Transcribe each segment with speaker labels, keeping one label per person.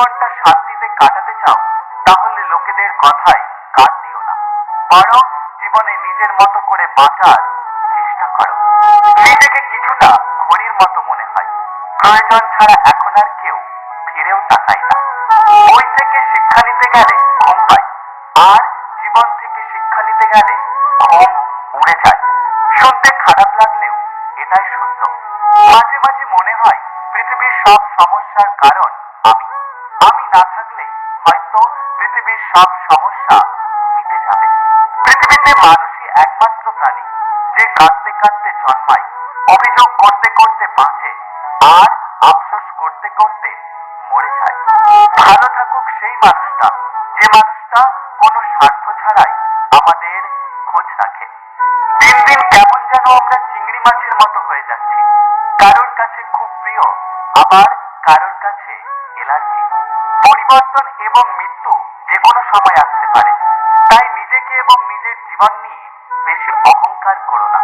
Speaker 1: জীবনটা শান্তিতে কাটাতে চাও, তাহলে লোকেদের কথায় কান দিও না। বরং জীবনে নিজের মতো করে বাঁচার চেষ্টা করো। নিজেকে কিছুটা ঘড়ির মতো মনে হয়। প্রয়োজন ছাড়া এখন আর কেউ ফিরেও তাকায় না। বই থেকে শিক্ষা নিতে গেলে ঘুম পায় আর জীবন থেকে শিক্ষা নিতে গেলে ঘুম উড়ে যায়। শুনতে খারাপ লাগলেও এটাই সত্য। মাঝে মাঝে মনে হয় পৃথিবীর সব সমস্যার কারণ আমি না থাকলে হয়তো পৃথিবীর সব সমস্যা মিটে যাবে। পৃথিবীতে মানুষই একমাত্র প্রাণী যে কাঁদতে কাঁদতে জন্মায়, অভিযোগ করতে করতে বাঁচে, আর আফসোস করতে করতে মরে যায়। ভালো থাকুক সেই মানুষটা, যে মানুষটা কোনো স্বার্থ ছাড়াই আমাদের খোঁজ রাখে। দিন দিন কেমন যেন আমরা চিংড়ি মাছের মতো হয়ে যাচ্ছি। কারোর কাছে খুব প্রিয়, আবার কারোর কাছে এলার্জি পরিবর্তন এবং মৃত্যু যে কোনো সময় আসতে পারে। তাই নিজেকে এবং নিজের জীবন নিয়ে বেশি অহংকার করো না।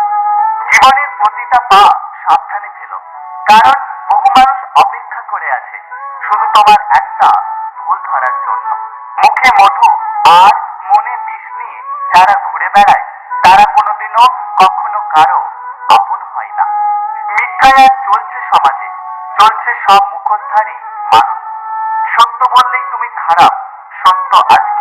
Speaker 1: জীবনের প্রতিটা পা সাবধানে ফেলো, কারণ বহু মানুষ অপেক্ষা করে আছে শুধু তোমার একটা ভুল ধরার জন্য। মুখে মধু আর মনে বিষ নিয়ে যারা ঘুরে বেড়ায়, তারা কোনোদিনও কখনো কারও আপন হয় না। মিথ্যায় চলছে সমাজে চলছে সব মুখোশধারী মানুষ। সত্য বললেই তুমি খারাপ সত্য আজকে